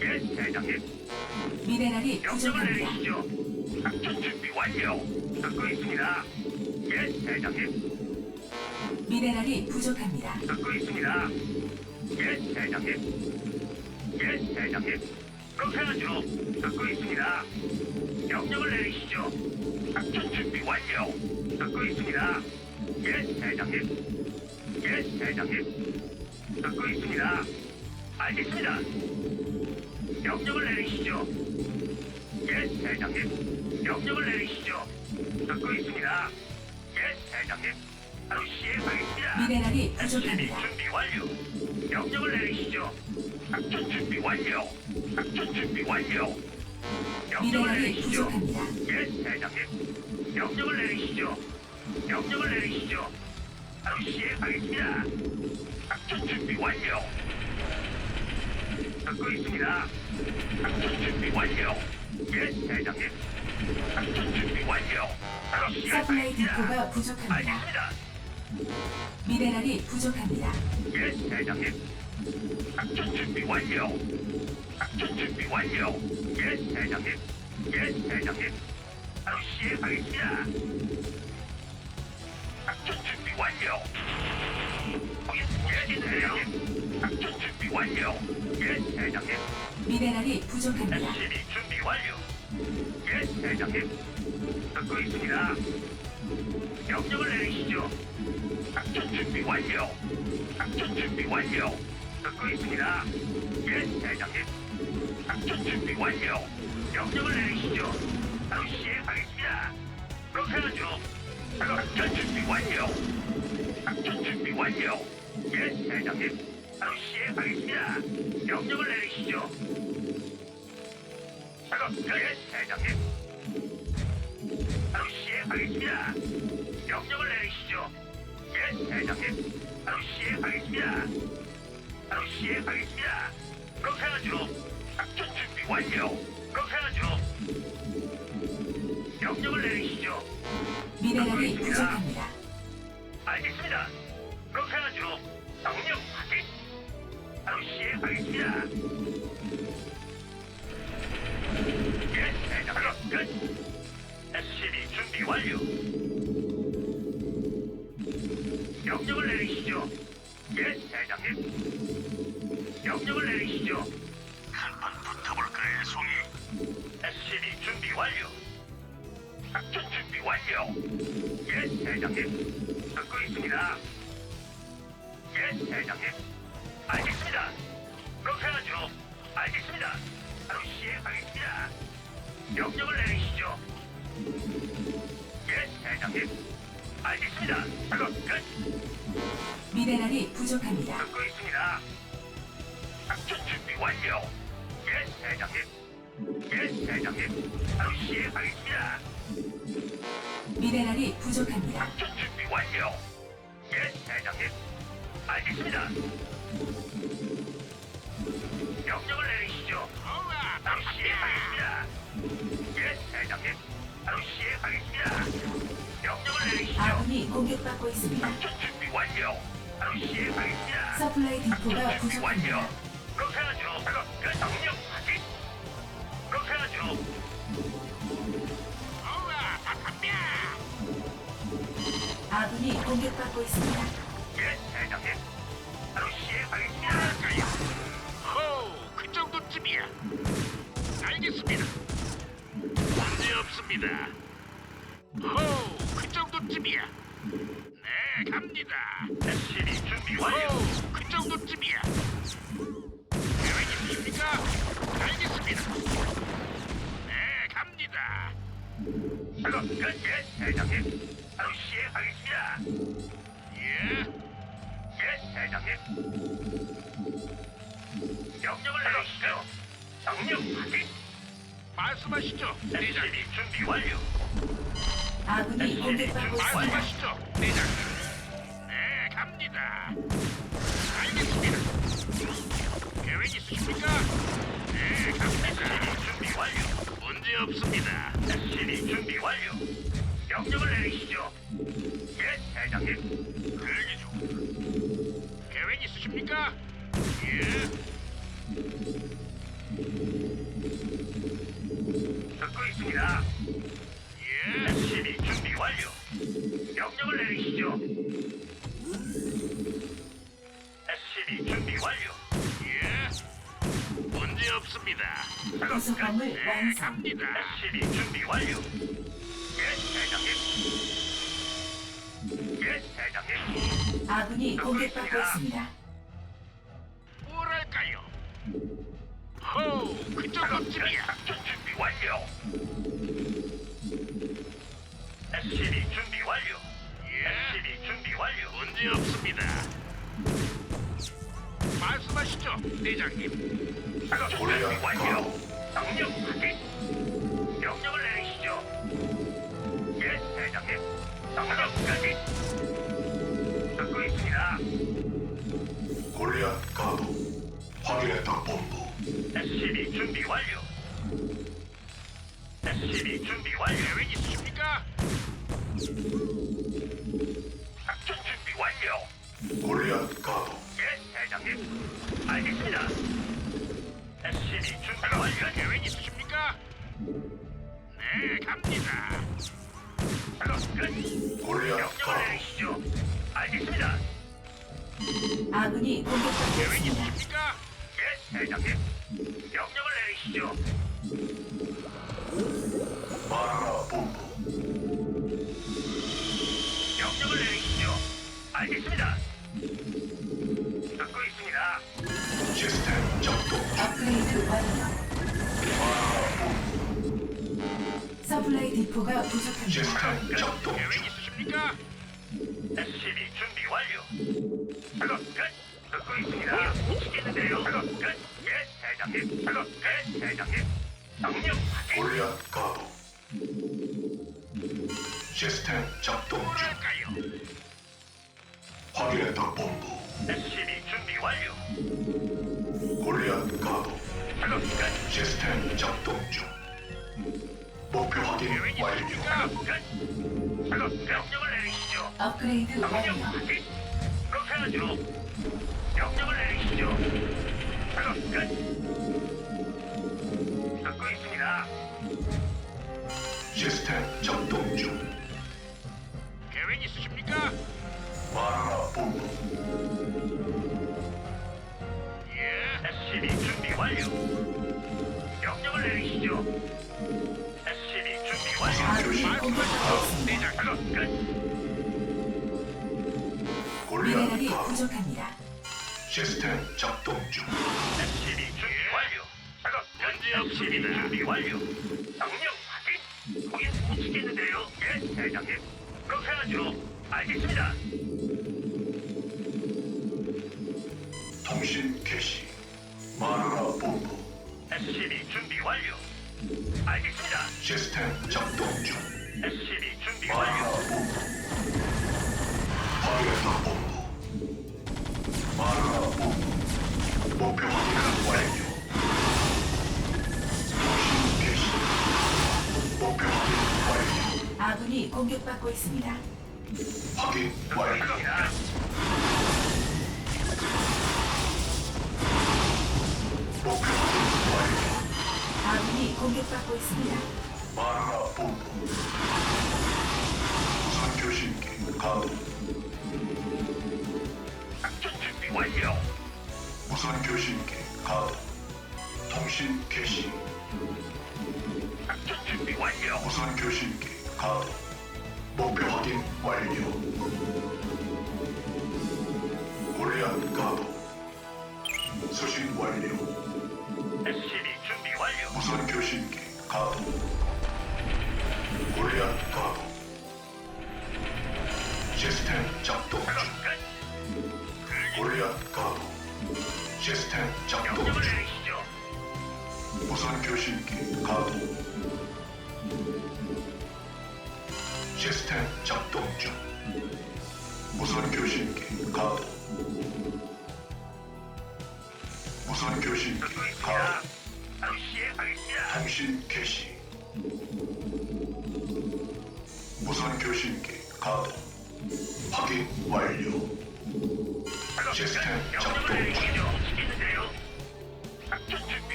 예, 대장님. 미네랄이 명령을 부족합니다. 내리시죠. 작전 준비 완료. 듣고 있습니다. 예, 대장님. 미네랄이 부족합니다. 듣고 있습니다. 예, 대장님. 예, 대장님. 그렇게 하죠. 듣고 있습니다. 명령을 내리시죠. 작전 준비 완료. 듣고 있습니다. 예, 대장님. 예, 대장님. 듣고 있습니다. 알겠습니다. 명령을 내리시죠. 예, 대장님. 명령을 내리시죠. 듣고 있습니다. 예, 대장님. 바로 시행하겠습니다. 미네랄이 SCB 부족합니다. 준비 완료. 명령을 내리시죠. 작전 준비 완료. 작전 준비 완료. 명령을 미네랄이 내리시죠. 부족합니다. 예, 대장님. 명령을 내리시죠. 명령을 내리시죠. 바로 시행하겠습니다. 작전 준비 완료. 듣고 있습니다. 작전 준비 완료. 예, 대장님. 작전 준비 완료. 바로 서플라이. 디포가 부족합니다. 알겠습니다. 미네랄이 부족합니다. 예, 대장님. 작전 준비 완료. 작전 준비 완료. 예, 대장님. 예, 대장님. 바로 시행하겠습니다. 작전 준비 완료. 예, 대장님. 완료. 예, 대장님. 미네랄이 부족합니다. SCB 준비 완료. 예, 대장님. 듣고 있습니다. 명령을 내리시죠. 작전 준비 완료. 작전 준비 완료. 듣고 있습니다. 예, 대장님. 작전 준비 완료. 명령을 내리시죠. 바로 시행하겠습니다. 그렇게 하죠. 작전 준비 완료. 작전 준비 완료. 예, 대장님. 바로 시행하겠습니다. 명령을 내리시죠. 작업 끝, 대장님. 바로 시행하겠습니다. 명령을 내리시죠. 예, 대장님. 바로 시행하겠습니다. 바로 시행하겠습니다. 그렇게 하죠. 작전 준비 완료. 그렇게 하죠. 명령을 내리시죠. 미네랄이 부족합니다. 알겠습니다. 그렇게 하죠. 명령 확인. 바로 시행하겠습니다. 예. 예. 예, 대장님. 듣고 있습니다. 예, 대장님. 명령을 내리시죠. 예, 대장님. 알겠습니다. 작업 끝. 미네랄이 부족합니다. 듣고 있습니다. 작전 준비 완료. 예, 대장님. 예, 대장님. 바로 시행하겠습니다. 미네랄이 부족합니다. 작전 준비 완료. 예, 대장님. 알겠습니다. 공격받고 있습니다. 작전 준비 완료. 바로 시행하겠습니다. 서플라이 디포가 준비. 부족합니다. 그렇게 하죠. 작업 끝. 명령 확인. 그렇게 하죠. 아군이 공격받고 있습니다. 예, 대장님. 바로 시행하겠습니다. 호, 그 정도쯤이야. 알겠습니다. 문제 없습니다. 하겠습니다. 예, 예, 대장님. 명령을 내리시죠. 명령 확인. 말씀하시죠, 대장님. 준비 완료. 아군이 공격받고 있습니다. 말씀하시죠, 대장님. 네, 갑니다. 알겠습니다. 계획 있으십니까? 네, 갑니다. 준비 완료. 문제 없습니다. 준비 완료. 부속 건물 네, 완성. 갑니다. SCB 준비 완료. 예, 대장님. 예, 대장님. 아군이 공격받고 있습니다. 뭐랄까요? 호우, 그 정도쯤이야. 작전 준비 완료. SCB 준비 완료. 예, SCB 준비 완료. 문제 없습니다. 말씀하시죠, 대장님. 작업 준비 완료. 골리앗 가도 확인했다 본부 SCB 준비 완료. SCB 준비 완료. 계획 있으십니까? 작전 준비 완료. 골리앗 가도 예, 대장님. 알겠습니다. SCB 준비 완료. 계획 있으십니까? 네, 갑니다. 작업 끝. 골리앗 명령을 내리시 아군이 공격받고 계획 있습니다. 있으십니까? 예, 대장님. 명령을 내리시죠. 말하라 본부 명령을 내리시죠. 알겠습니다. 듣고 있습니다. 시스템 작동 업그레이드 완료. 서플라이 디포가 부족합니다. 시스템 작동 계획 중 있으십니까? SCB 준비 완료. 작업 끝. 듣고 있습니다. 미치겠는데요. 작업 끝. 예, 대장님. 작업 끝. 대장님. 명령 확인. 골리앗 가도 시스템 작동 중 뭐랄까요? 확인했다 본부 SCB 준비 완료. 골리앗 가도 작업 끝. 시스템 작동 중 목표 확인 계획 완료 있으십니까? 작업 끝. 작업 끝. 명령을 내리시죠. 업그레이드 명령 완료. 확인. 듣고 있습니다. 시스템 작동 중 계획 있으십니까? 말하라 본부 예, SCB 준비 완료. 명령을 내리시죠. SCB 준비 완료. 있습니다. 작업 끝. 골리앗 미네랄이 가도 부족합니다. 시스템 작동 중 SCB 준비 문제 없습니다. 완료. 명령 확인. 거긴 못 치겠는데요. 예, 대장님. 그렇게 하죠. 알겠습니다. 통신 개시 말하라 본부 SCB 준비 완료. 알겠습니다. 시스템 작동 중 SCB 준비 완료. 본부 확인했다 본부 말하라 본부 목표 확인 완료 아군이 공격받고 있습니다. 확인 완료 갑니다. 목표 확인 완료 아군이 공격받고 있습니다. 말하라 본부 우선 교신기 가동 작전 준비 완료. 무선 교신기 가동 통신 개시 작전 준비 완료. 무선 교신기 가동 목표 확인 완료. 골리앗 가동. 수신 완료. SCB 준비 완료. 무선 교신기 가동. 골리앗 가동. 시스템 작동 중. 끝. 골리앗 가동. 시스템 작동 중. 무선 교신기 가동 시스템 작동 중 무선 교신기 가동 무선 교신기. 가동. 통신 개시 무선 교신기 가동 확인 완료. 시스템 작동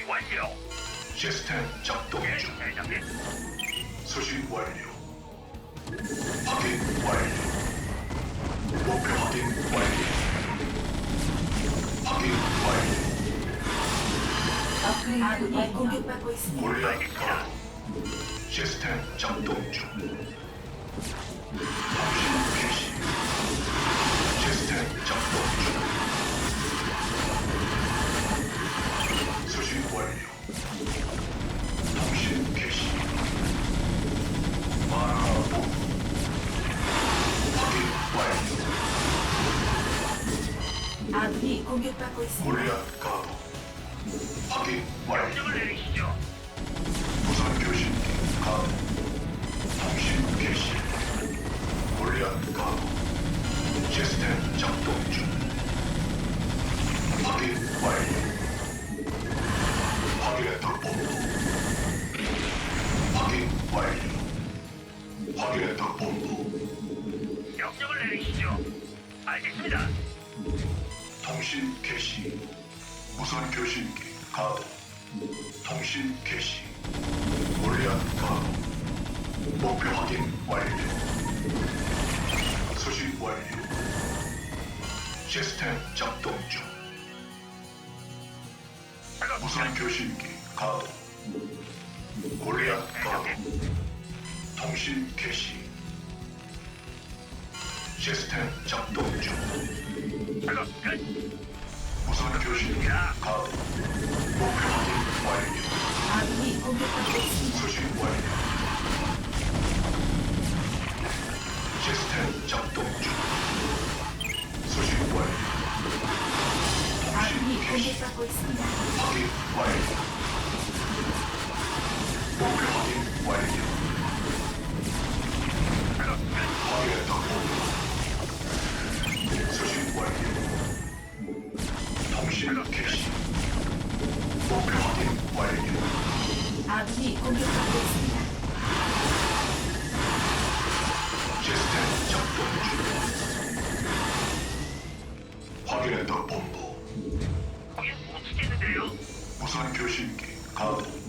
완료. 시스템 작동 예, 중. 수신 완료. 골리앗 가도 시스템 작동 중 통신 개시 시스템 작동 받고 있습니다. 골리앗 가도 확인 완료 명령을 내리시죠. 무선 교신기? 가도 통신 개시 골리앗 가도 시스템 작동 중. 확인 완료 확인했다 본부 확인 완료 확인했다 본부 명령을 내리시죠. 알겠습니다. 통신 개시. 무선 교신기 가도 통신 개시. 골리앗 가도 목표 확인 완료. 수신 완료. 시스템 작동 중. 무선 교신기 가도 골리앗 가도 통신 개시. 시스템 작동 중 작업 끝. 무선 교신기 가도 목표 확인 완료 아군이 공격받고 있습니다. 수신 완료 시스템 작동 중 수신 완료 아군이 통신 개시 공격받고 있습니다. 확인 완료 공격받고 있습니다. 시스템 작동 중 확인했다 본부 거긴 못 치겠는데요. 무선 교신기 가도